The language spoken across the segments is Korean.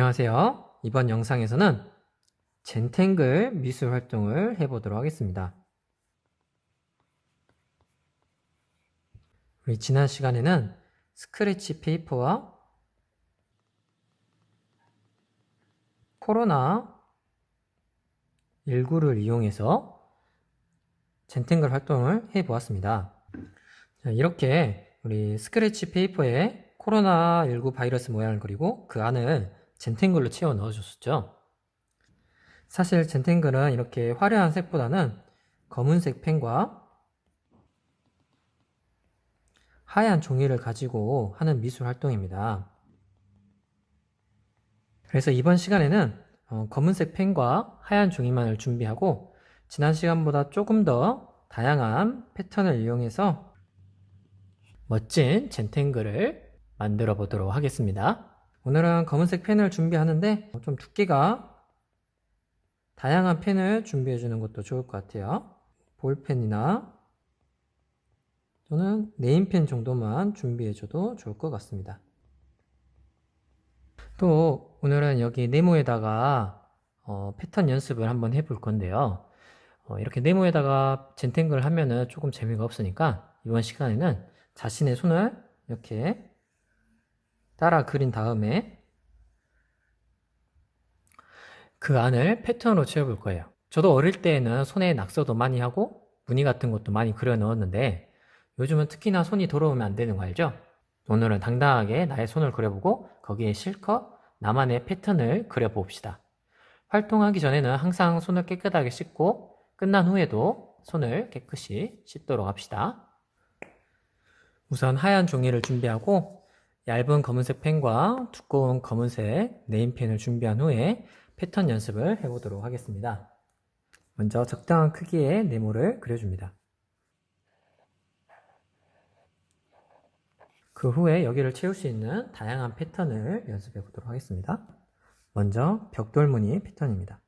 안녕하세요. 이번 영상에서는 젠탱글 미술 활동을 해보도록 하겠습니다. 우리 지난 시간에는 스크래치 페이퍼와 코로나 19를 이용해서 젠탱글 활동을 해보았습니다. 자, 이렇게 우리 스크래치 페이퍼에 코로나19 바이러스 모양을 그리고 그 안을 젠탱글로 채워 넣어줬었죠. 사실 젠탱글은 이렇게 화려한 색보다는 검은색 펜과 하얀 종이를 가지고 하는 미술 활동입니다. 그래서 이번 시간에는 어, 검은색 펜과 하얀 종이만을 준비하고 지난 시간보다 조금 더 다양한 패턴을 이용해서 멋진 젠탱글을 만들어 보도록 하겠습니다. 오늘은 검은색 펜을 준비하는데 좀 두께가 다양한 펜을 준비해 주는 것도 좋을 것 같아요. 볼펜이나 또는 네임펜 정도만 준비해 줘도 좋을 것 같습니다. 또 오늘은 여기 네모에다가 어, 패턴 연습을 한번 해볼 건데요. 어, 이렇게 네모에다가 젠탱글 하면은 조금 재미가 없으니까 이번 시간에는 자신의 손을 이렇게 따라 그린 다음에 그 안을 패턴으로 채워볼 거예요. 저도 어릴 때에는 손에 낙서도 많이 하고 무늬 같은 것도 많이 그려 넣었는데 요즘은 특히나 손이 더러우면 안 되는 거 알죠? 오늘은 당당하게 나의 손을 그려보고 거기에 실컷 나만의 패턴을 그려봅시다. 활동하기 전에는 항상 손을 깨끗하게 씻고 끝난 후에도 손을 깨끗이 씻도록 합시다. 우선 하얀 종이를 준비하고 얇은 검은색 펜과 두꺼운 검은색 네임펜을 준비한 후에 패턴 연습을 해보도록 하겠습니다. 먼저 적당한 크기의 네모를 그려줍니다. 그 후에 여기를 채울 수 있는 다양한 패턴을 연습해 보도록 하겠습니다. 먼저 벽돌무늬 패턴입니다.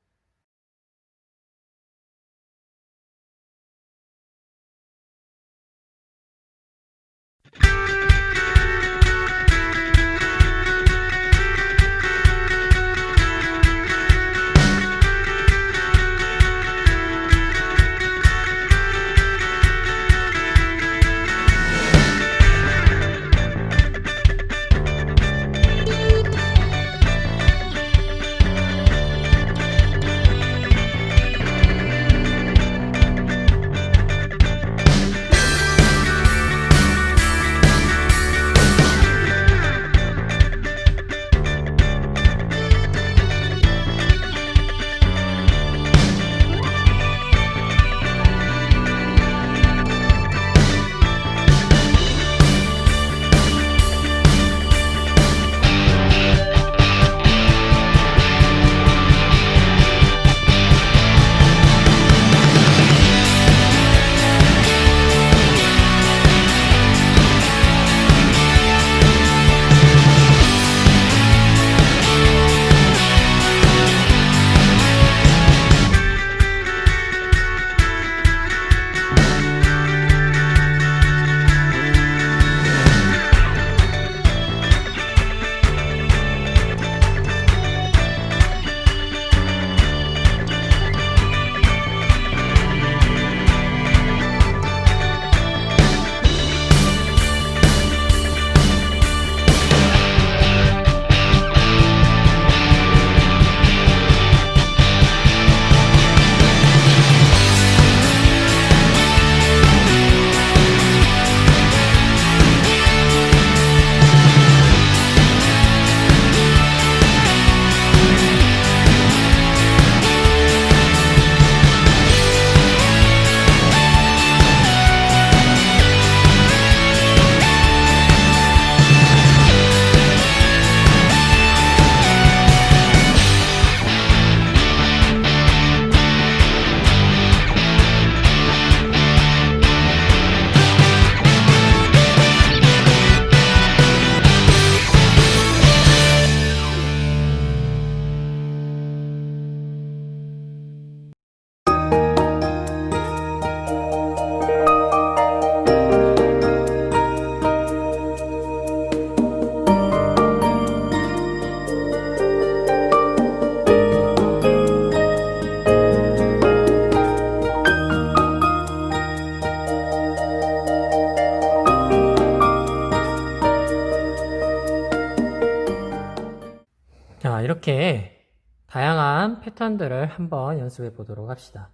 다양한 패턴들을 한번 연습해 보도록 합시다.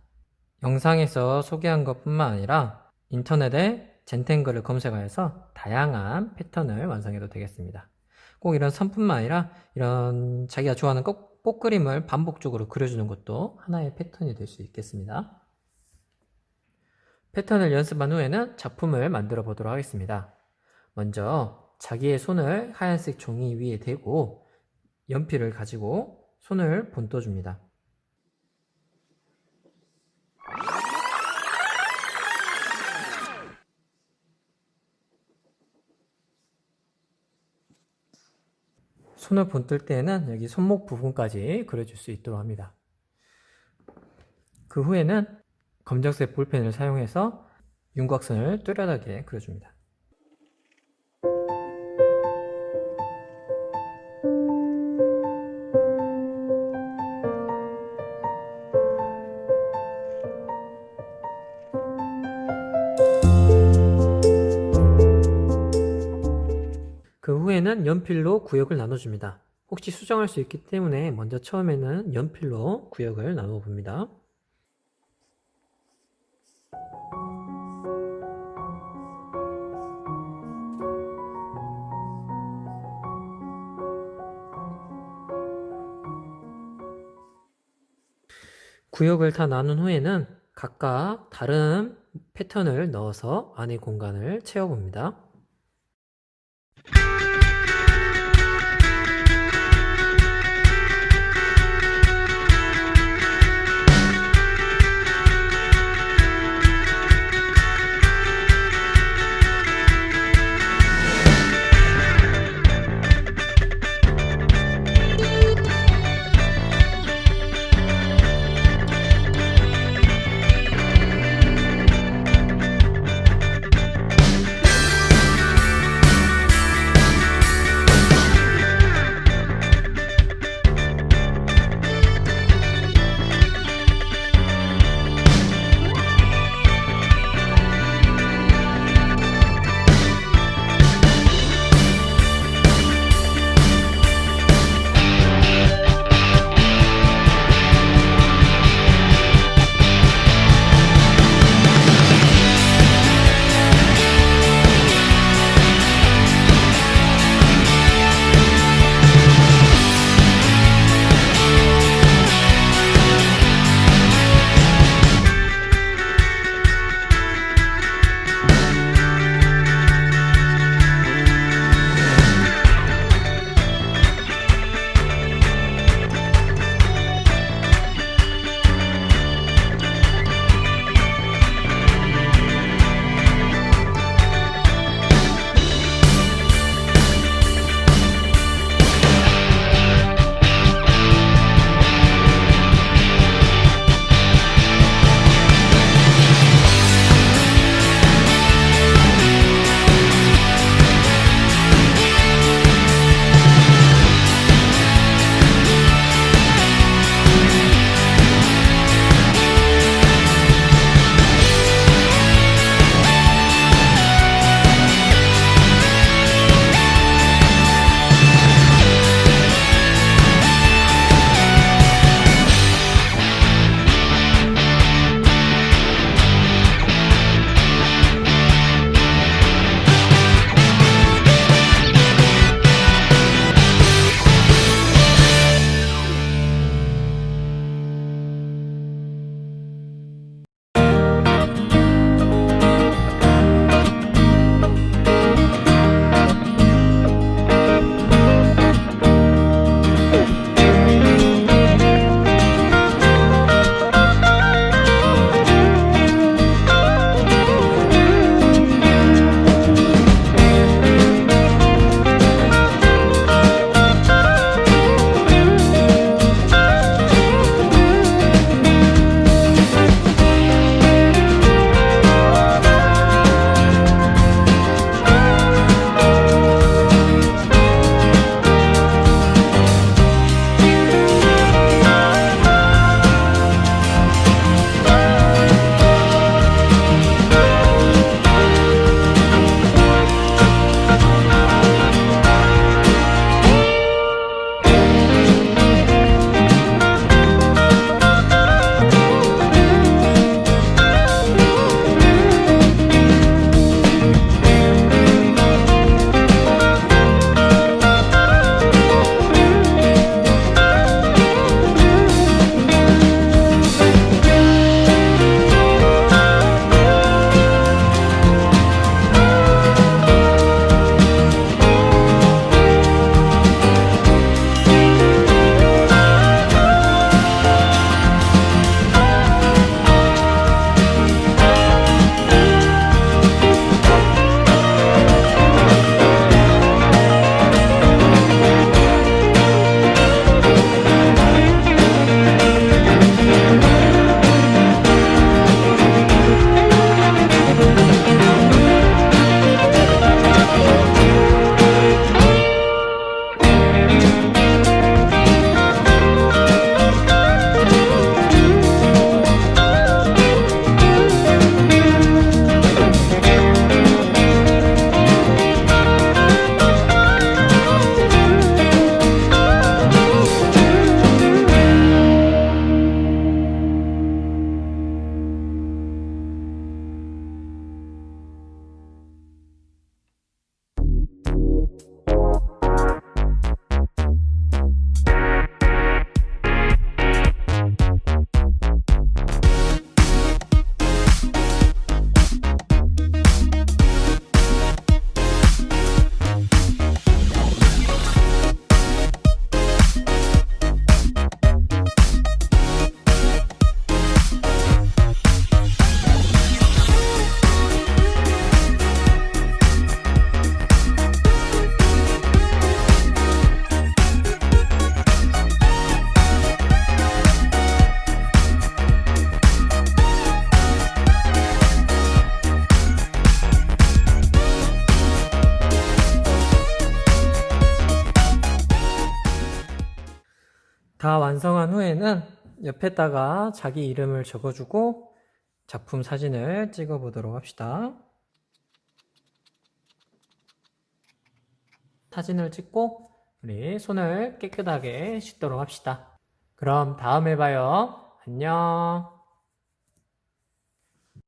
영상에서 소개한 것 뿐만 아니라 인터넷에 젠탱글을 검색하여서 다양한 패턴을 완성해도 되겠습니다. 꼭 이런 선뿐만 아니라 이런 자기가 좋아하는 꽃, 꽃 그림을 반복적으로 그려주는 것도 하나의 패턴이 될 수 있겠습니다. 패턴을 연습한 후에는 작품을 만들어 보도록 하겠습니다. 먼저 자기의 손을 하얀색 종이 위에 대고 연필을 가지고 손을 본떠줍니다. 손을 본뜰 때는 여기 손목 부분까지 그려줄 수 있도록 합니다. 그 후에는 검정색 볼펜을 사용해서 윤곽선을 뚜렷하게 그려줍니다. 그 후에는 연필로 구역을 나눠줍니다. 혹시 수정할 수 있기 때문에 먼저 처음에는 연필로 구역을 나누어 봅니다. 구역을 다 나눈 후에는 각각 다른 패턴을 넣어서 안의 공간을 채워봅니다. 다 완성한 후에는 옆에다가 자기 이름을 적어주고 작품 사진을 찍어 보도록 합시다. 사진을 찍고 우리 손을 깨끗하게 씻도록 합시다. 그럼 다음에 봐요. 안녕.